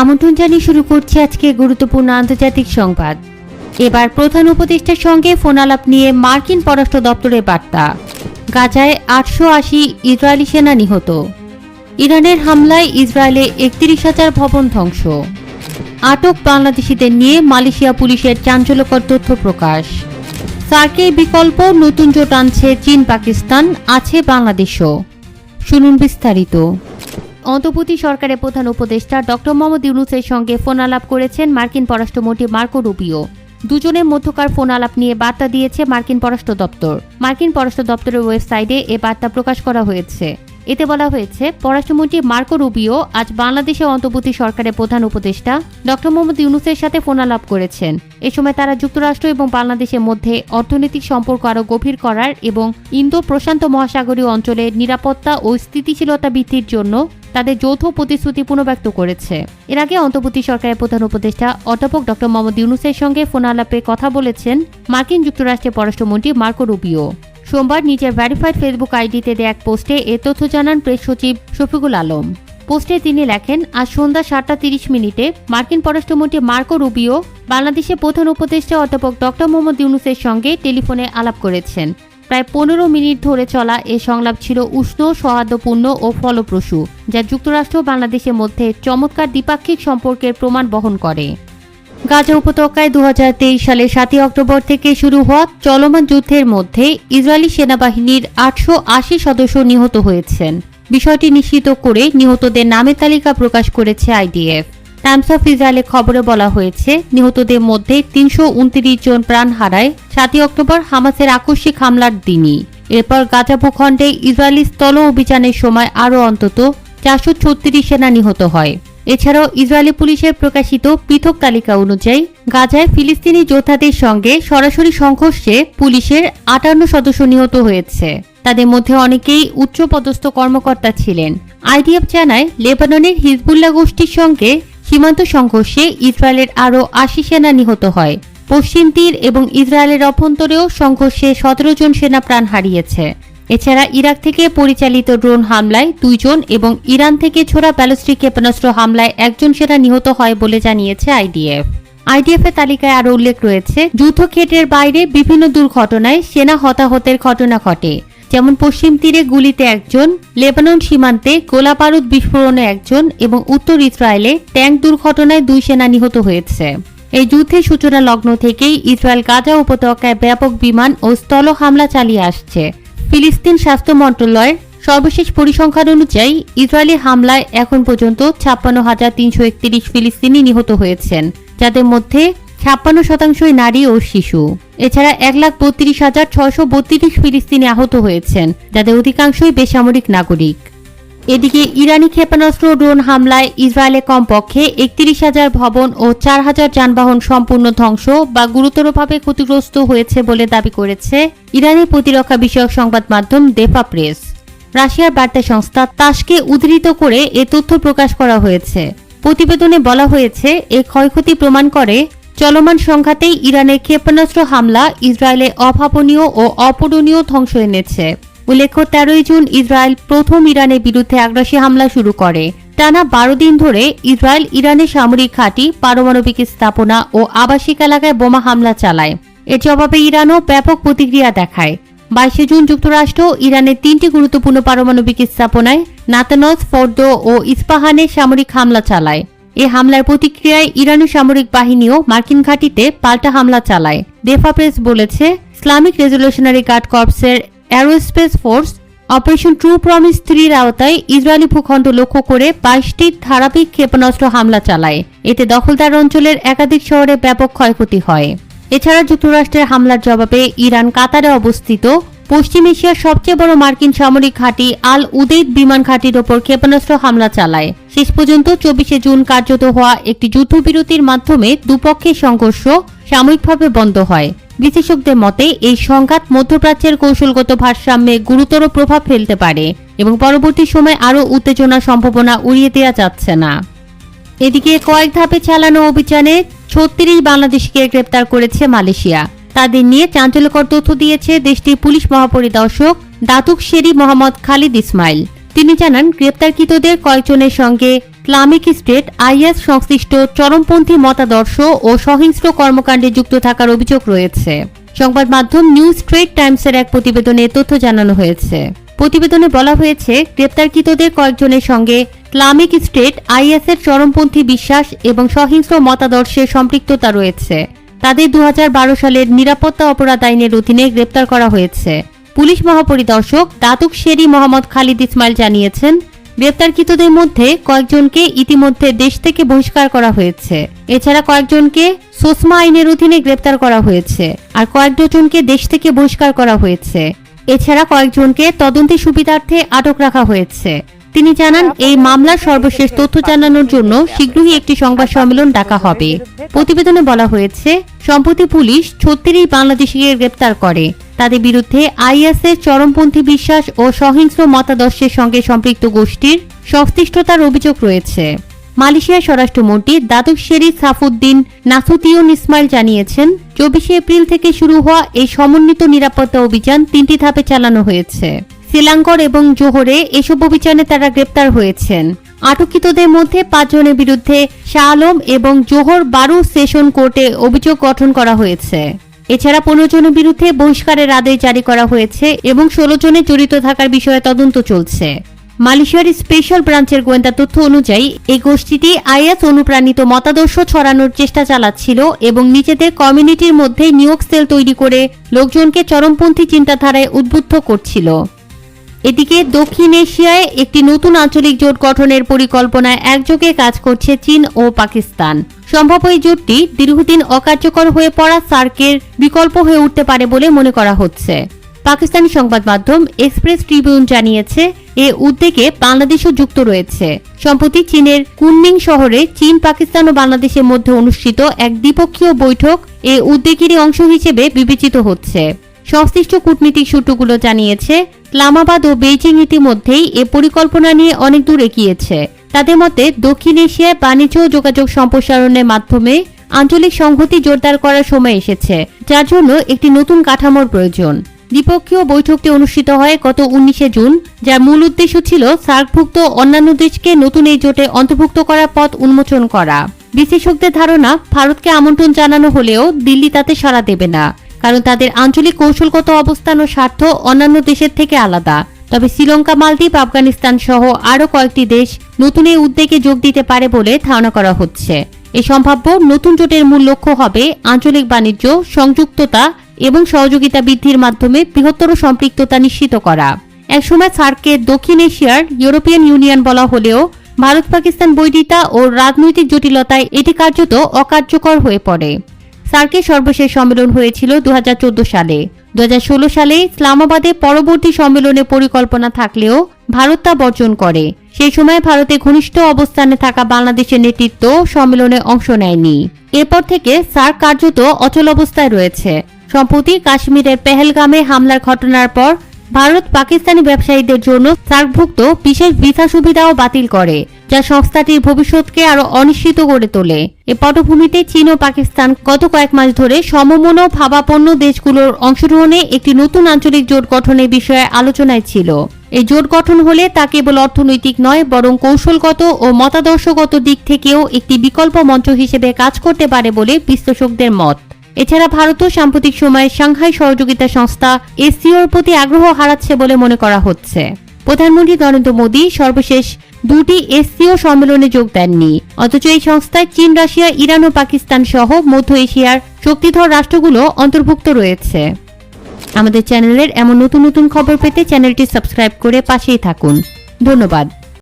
আমন্ত্রণ জানিয়ে শুরু করছি আজকে গুরুত্বপূর্ণ আন্তর্জাতিক সংবাদ। এবার প্রধান উপদেষ্টার সঙ্গে ফোনালাপ নিয়ে মার্কিন পররাষ্ট্র দপ্তরের বার্তা। গাজায় আটশো আশি ইসরায়েলি সেনা নিহত। ইরানের হামলায় ইসরায়েলে একত্রিশ হাজার ভবন ধ্বংস। আটক বাংলাদেশিদের নিয়ে মালয়েশিয়া পুলিশের চাঞ্চল্যকর তথ্য প্রকাশ। সার্কের বিকল্প নতুন জোট আনছে চীন, পাকিস্তান, আছে বাংলাদেশও। শুনুন বিস্তারিত। অন্তর্বর্তী সরকারের প্রধান উপদেষ্টা ডক্টর মোহাম্মদ ইউনুসের সঙ্গে ফোন আলাপ করেছেন মার্কিন পররাষ্ট্রমন্ত্রী মার্কো রুবিও। দুজনের মধ্যকার ফোন আলাপ নিয়ে বার্তা দিয়েছে মার্কিন পররাষ্ট্র দপ্তর। মার্কিন পররাষ্ট্র দপ্তরের ওয়েবসাইটে এ বার্তা প্রকাশ করা হয়েছে। এতে বলা হয়েছে, পররাষ্ট্রমন্ত্রী মার্কো রুবিও আজ বাংলাদেশের অন্তর্বর্তী সরকারের প্রধান উপদেষ্টা ডক্টর মোহাম্মদ ইউনুসের সাথে ফোন আলাপ করেছেন। এ সময় তারা যুক্তরাষ্ট্র এবং বাংলাদেশের মধ্যে অর্থনৈতিক সম্পর্ক আরও গভীর করার এবং ইন্দো প্রশান্ত মহাসাগরীয় অঞ্চলের নিরাপত্তা ও স্থিতিশীলতা বৃদ্ধির জন্য তাদের যৌথ প্রতিশ্রুতি পুনর্ব্যক্ত করেছে। এর আগে অন্তর্বর্তী সরকারের প্রধান উপদেষ্টা অধ্যাপক ডক্টর মোহাম্মদ ইউনুসের সঙ্গে ফোন আলাপে কথা বলেছেন মার্কিন যুক্তরাষ্ট্রের পররাষ্ট্রমন্ত্রী মার্কো রুবিও। সোমবার নিজের ভ্যারিফাইড ফেসবুক আইডিতে দেয়া এক পোস্টে এ তথ্য জানান প্রেস সচিব শফিকুল আলম। পোস্টে তিনি লেখেন, আজ সন্ধ্যা সাতটা তিরিশ মিনিটে মার্কিন পররাষ্ট্রমন্ত্রী মার্কো রুবিও বাংলাদেশের প্রধান উপদেষ্টা অধ্যাপক ডক্টর মোহাম্মদ ইউনুসের সঙ্গে টেলিফোনে আলাপ করেছেন। প্রায় পনেরো মিনিট ধরে চলা এ সংলাপ ছিল উষ্ণ, সৌহার্দ্যপূর্ণ ও ফলপ্রসূ, যা যুক্তরাষ্ট্র বাংলাদেশের মধ্যে চমৎকার দ্বিপাক্ষিক সম্পর্কের প্রমাণ বহন করে। গাজা উপত্যকায় দু হাজার তেইশ সালের সাতই অক্টোবর থেকে শুরু হওয়া চলমান যুদ্ধের মধ্যে ইসরায়েলি সেনাবাহিনীর আটশো আশি সদস্য নিহত হয়েছেন। বিষয়টি নিশ্চিত করে নিহতদের নামের তালিকা প্রকাশ করেছে আইডিএফ। টাইমস অফ ইসরায়েলের খবরে বলা হয়েছে, নিহতদের মধ্যে তিনশো উনত্রিশ জন প্রাণ হারায়, সাতই অক্টোবর হামাসের আকস্মিক হামলার দিনই। এরপর গাজা ভূখণ্ডে ইসরায়েলি স্থল অভিযানের সময় আরও অন্তত চারশো ছত্রিশ সেনা নিহত হয়। এছাড়াও ইসরায়েলি পুলিশের প্রকাশিত পৃথক তালিকা অনুযায়ী, গাজায় ফিলিস্তিনি যোদ্ধাদের সঙ্গে সরাসরি সংঘর্ষে পুলিশের আটান্ন সদস্য নিহত হয়েছে। তাদের মধ্যে অনেকেই উচ্চপদস্থ কর্মকর্তা ছিলেন। আইডিএফ জানায়, লেবাননের হিজবুল্লাহ গোষ্ঠীর সঙ্গে সীমান্ত সংঘর্ষে ইসরায়েলের আরও আশি সেনা নিহত হয়। পশ্চিম তীর এবং ইসরায়েলের অভ্যন্তরেও সংঘর্ষে সতেরো জন সেনা প্রাণ হারিয়েছে। এছাড়া ইরাক থেকে পরিচালিত ড্রোন হামলায় দুইজন এবং ইরান থেকে ছোড়া ব্যালিস্টিক ক্ষেপণাস্ত্র হামলায় একজন সেনা নিহত হয় বলে জানিয়েছে আইডিএফ। আইডিএফ এর তালিকায় আরও উল্লেখ রয়েছে, যুদ্ধক্ষেত্রের বাইরে বিভিন্ন দুর্ঘটনায় সেনা হতাহতের ঘটনা ঘটে। যেমন পশ্চিম তীরে গুলিতে একজন, লেবানন সীমান্তে গোলাবারুদ বিস্ফোরণে একজন এবং উত্তর ইসরায়েলে ট্যাঙ্ক দুর্ঘটনায় দুই সেনা নিহত হয়েছে। এই যুদ্ধের সূচনা লগ্ন থেকেই ইসরায়েল গাজা উপত্যকায় ব্যাপক বিমান ও স্থল হামলা চালিয়ে আসছে। ফিলিস্তিন স্বাস্থ্য মন্ত্রণালয়ের সর্বশেষ পরিসংখ্যান অনুযায়ী ইসরায়েলি হামলায় এখন পর্যন্ত ছাপ্পান্ন হাজার তিনশো একত্রিশ ফিলিস্তিনি নিহত হয়েছেন, যাদের মধ্যে ছাপ্পান্ন শতাংশই নারী ও শিশু। এছাড়া এক লাখ বত্রিশ হাজার ছয়শো বত্রিশ ফিলিস্তিনি আহত হয়েছেন, যাদের অধিকাংশই বেসামরিক নাগরিক। এদিকে ইরানি ক্ষেপণাস্ত্র ড্রোন হামলায় ইসরায়েলে কমপক্ষে একত্রিশ হাজার ভবন ও চার হাজার যানবাহন সম্পূর্ণ ধ্বংস বা গুরুতরভাবে ক্ষতিগ্রস্ত হয়েছে বলে দাবি করেছে ইরানি প্রতিরক্ষা বিষয়ক সংবাদ মাধ্যম দেফা প্রেস। রাশিয়ার বার্তা সংস্থা তাসকে উদ্ধৃত করে এ তথ্য প্রকাশ করা হয়েছে। প্রতিবেদনে বলা হয়েছে, এ ক্ষয়ক্ষতি প্রমাণ করে চলমান সংঘাতেই ইরানের ক্ষেপণাস্ত্র হামলা ইসরায়েলে অভাবনীয় ও অপূরণীয় ধ্বংস এনেছে। উল্লেখ্য, তেরোই জুন ইসরায়েল প্রথম ইরানের বিরুদ্ধে আগ্রাসী হামলা শুরু করে। টানা বারো দিন ধরে ইসরায়েল ইরানের সামরিক ঘাঁটি, পারমাণবিক স্থাপনা ও আবাসিক এলাকায় বোমা হামলা চালায়। এর জবাবে ইরানও ব্যাপক প্রতিক্রিয়া দেখায়। বাইশে জুন যুক্তরাষ্ট্র ইরানের তিনটি গুরুত্বপূর্ণ পারমাণবিক স্থাপনায় নাতানস ফর্দো ও ইস্পাহানে সামরিক হামলা চালায়। এ হামলার প্রতিক্রিয়ায় ইরানি সামরিক বাহিনীও মার্কিন ঘাঁটিতে পাল্টা হামলা চালায়। দেফা প্রেস বলেছে, Islamic রেজলিউশনারি guard কর্পসের Aerospace Force Operation True Promise থ্রির আওতায় ইসরায়েলি ভূখণ্ড লক্ষ্য করে বাইশটি ধারাবাহিক ক্ষেপণাস্ত্র হামলা চালায়। এতে দখলদার অঞ্চলের একাধিক শহরে ব্যাপক ক্ষয়ক্ষতি হয়। এছাড়া যুক্তরাষ্ট্রের হামলার জবাবে ইরান কাতারে অবস্থিত পশ্চিম এশিয়ার সবচেয়ে বড় মার্কিন সামরিক ঘাঁটি আল উদেদ বিমান ঘাঁটির ওপর ক্ষেপণাস্ত্র হামলা চালায়। শেষ পর্যন্ত চব্বিশে জুন কার্যত হওয়া একটি যুদ্ধবিরতির মাধ্যমে দুপক্ষের সংঘর্ষ সাময়িকভাবে বন্ধ হয়। বিশেষজ্ঞদের মতে, এই সংঘাত মধ্যপ্রাচ্যের কৌশলগত ভারসাম্যে গুরুতর প্রভাব ফেলতে পারে এবং পরবর্তী সময় আরও উত্তেজনার সম্ভাবনা উড়িয়ে দেওয়া যাচ্ছে না। এদিকে কয়েক ধাপে চালানো অভিযানে ছত্রিশ বাংলাদেশিকে গ্রেপ্তার করেছে মালয়েশিয়া। তাদের নিয়ে চাঞ্চল্যকর তথ্য দিয়েছে দেশটির police মহাপরিদর্শক Datuk Seri Mohamad Khalid Ismail. তিনি জানান, গ্রেপ্তারকৃতদের কয়েকজনের সঙ্গে ইসলামিক স্টেট, আইএস সংশ্লিষ্ট চরমপন্থী মতাদর্শ ও সহিংস্র কর্মকাণ্ডে যুক্ত থাকার অভিযোগ রয়েছে। সংবাদ মাধ্যম নিউ স্ট্রেট টাইমসের এক প্রতিবেদনে তথ্য জানানো হয়েছে। প্রতিবেদনে বলা হয়েছে, গ্রেপ্তারকৃতদের কয়েকজনের সঙ্গে ইসলামিক স্টেট আইএস এর চরমপন্থী বিশ্বাস এবং সহিংস্র মতাদর্শের সম্পৃক্ততা রয়েছে। তাদের দু হাজার বারো সালের নিরাপত্তা অপরাধ আইনের অধীনে গ্রেপ্তার করা হয়েছে। Police মহাপরিদর্শক Datuk Seri Mohamad Khalid Ismail জানিয়েছেন, গ্রেপ্তারকৃতদের মধ্যে কয়েকজনকে ইতিমধ্যে দেশ থেকে বহিষ্কার করা হয়েছে। এছাড়া কয়েকজনকে সোসমা আইনের অধীনে গ্রেপ্তার করা হয়েছে আর কয়েক ডজনকে দেশ থেকে বহিষ্কার করা হয়েছে। এছাড়া কয়েকজনকে তদন্তের সুবিধার্থে আটক রাখা হয়েছে। তিনি জানান, এই মামলার সর্বশেষ তথ্য জানানোর জন্য শীঘ্রই একটি সংবাদ সম্মেলন ডাকা হবে। প্রতিবেদনে বলা হয়েছে সম্প্রতি পুলিশ ছত্রিশ বাংলাদেশিকে গ্রেপ্তার করে। তাদের বিরুদ্ধে আইএসের চরমপন্থী বিশ্বাস ও সহিংস্র মতাদর্শের সঙ্গে সম্পৃক্ত গোষ্ঠীর সংশ্লিষ্টতার অভিযোগ রয়েছে। মালয়েশিয়ার স্বরাষ্ট্রমন্ত্রী দাদুক শেরিফ সাফুদ্দিন নাসুতিউন ইসমাইল জানিয়েছেন, চব্বিশে এপ্রিল থেকে শুরু হওয়া এই সমন্বিত নিরাপত্তা অভিযান তিনটি ধাপে চালানো হয়েছে। শ্রীলঙ্কর এবং জোহরে এসব অভিযানে তারা গ্রেপ্তার হয়েছেন। আটককৃতদের মধ্যে পাঁচজনের বিরুদ্ধে শাহ আলম এবং জোহর বারু সেশন কোর্টে অভিযোগ গঠন করা হয়েছে। এছাড়া পনেরো জনের বিরুদ্ধে বহিষ্কারের আদেশ জারি করা হয়েছে এবং ষোলো জনের জড়িত থাকার বিষয়ে তদন্ত চলছে। মালয়েশিয়ার স্পেশাল ব্রাঞ্চের গোয়েন্দা তথ্য অনুযায়ী, এই গোষ্ঠীটি আইএস অনুপ্রাণিত মতাদর্শ ছড়ানোর চেষ্টা চালাচ্ছিল এবং নিজেদের কমিউনিটির মধ্যে নিয়োগ সেল তৈরি করে লোকজনকে চরমপন্থী চিন্তাধারায় উদ্বুদ্ধ করছিল। এদিকে দক্ষিণ এশিয়ায় একটি নতুন আঞ্চলিক জোট গঠনের পরিকল্পনায় একযোগে কাজ করছে চীন ও পাকিস্তান। সম্ভব এই জোটটি দীর্ঘদিন অকার্যকর হয়ে পড়া সার্কের বিকল্প হয়ে উঠতে পারে বলে মনে করা হচ্ছে। পাকিস্তানি সংবাদ মাধ্যম এক্সপ্রেস ট্রিবিউন জানিয়েছে, এ উদ্যোগে বাংলাদেশও যুক্ত রয়েছে। সম্প্রতি চীনের কুনমিং শহরে চীন, পাকিস্তান ও বাংলাদেশের মধ্যে অনুষ্ঠিত এক দ্বিপক্ষীয় বৈঠক এ উদ্যোগেরই অংশ হিসেবে বিবেচিত হচ্ছে। সংশ্লিষ্ট কূটনীতিক সূত্রগুলো জানিয়েছে, ইসলামাবাদ ও বেইজিং ইতিমধ্যেই এ পরিকল্পনা নিয়ে অনেক দূর এগিয়েছে। তাদের মতে, দক্ষিণ এশিয়ায় বাণিজ্য ও যোগাযোগ সম্প্রসারণের মাধ্যমে আঞ্চলিক সংহতি জোরদার করার সময় এসেছে, যার জন্য একটি নতুন কাঠামোর প্রয়োজন। দ্বিপক্ষীয় বৈঠকটি অনুষ্ঠিত হয় গত উনিশে জুন, যার মূল উদ্দেশ্য ছিল সার্কভুক্ত অন্যান্য দেশকে নতুন এই জোটে অন্তর্ভুক্ত করার পথ উন্মোচন করা। বিশেষজ্ঞদের ধারণা, ভারতকে আমন্ত্রণ জানানো হলেও দিল্লি তাতে সাড়া দেবে না। কারণ তাদের আঞ্চলিক কৌশলগত অবস্থান ও স্বার্থ অন্যান্য দেশের থেকে আলাদা। তবে শ্রীলঙ্কা, মালদ্বীপ, আফগানিস্তান সহ আরও কয়েকটি দেশ নতুন এই উদ্যোগে যোগ দিতে পারে বলে ধারণা করা হচ্ছে। এই সম্ভাব্য নতুন জোটের মূল লক্ষ্য হবে আঞ্চলিক বাণিজ্য, সংযুক্ততা এবং সহযোগিতা বৃদ্ধির মাধ্যমে বৃহত্তর সম্পৃক্ততা নিশ্চিত করা। একসময় সার্ককে দক্ষিণ এশিয়ার ইউরোপিয়ান ইউনিয়ন বলা হলেও ভারত পাকিস্তান বৈরিতা ও রাজনৈতিক জটিলতায় এটি কার্যত অকার্যকর হয়ে পড়ে। সার্কের সর্বশেষ সম্মেলন হয়েছিল দু সালে। দু সালে ইসলামাবাদে পরবর্তী সম্মেলনের পরিকল্পনা থাকলেও ভারত তা বর্জন করে। সেই সময় ভারতে ঘনিষ্ঠ অবস্থানে থাকা বাংলাদেশের নেতৃত্ব সম্মেলনে অংশ নেয়নি। এরপর থেকে সার্ক কার্যত অচল অবস্থায় রয়েছে। সম্প্রতি কাশ্মীরের পেহেলগামে হামলার ঘটনার পর ভারত পাকিস্তানি ব্যবসায়ীদের জন্য সার্কভুক্ত বিশেষ ভিসা সুবিধাও বাতিল করে, যা সংস্থাটির ভবিষ্যৎকে আরও অনিশ্চিত করে তোলে। এ পটভূমিতে চীন ও পাকিস্তান গত কয়েক মাস ধরে সমমন ভাবাপন্ন দেশগুলোর অংশগ্রহণে একটি নতুন আঞ্চলিক জোট গঠনের বিষয়ে আলোচনায় ছিল। এই জোট গঠন হলে তা কেবল অর্থনৈতিক নয়, বরং কৌশলগত ও মতাদর্শগত দিক থেকেও একটি বিকল্প মঞ্চ হিসেবে কাজ করতে পারে বলে বিশ্লেষকদের মত। এছাড়া ভারতও সাম্প্রতিক সময়ে সাংহাই সহযোগিতা সংস্থা এসসিওর প্রতি আগ্রহ হারাচ্ছে বলে মনে করা হচ্ছে। প্রধানমন্ত্রী নরেন্দ্র মোদী সর্বশেষ দুটি এসসিও সম্মেলনে যোগ দেননি। অথচ এই সংস্থায় চীন, রাশিয়া, ইরান ও পাকিস্তান সহ মধ্য এশিয়ার শক্তিধর রাষ্ট্রগুলো অন্তর্ভুক্ত রয়েছে। আমাদের চ্যানেলের এমন নতুন নতুন খবর পেতে চ্যানেলটি সাবস্ক্রাইব করে পাশেই থাকুন। ধন্যবাদ।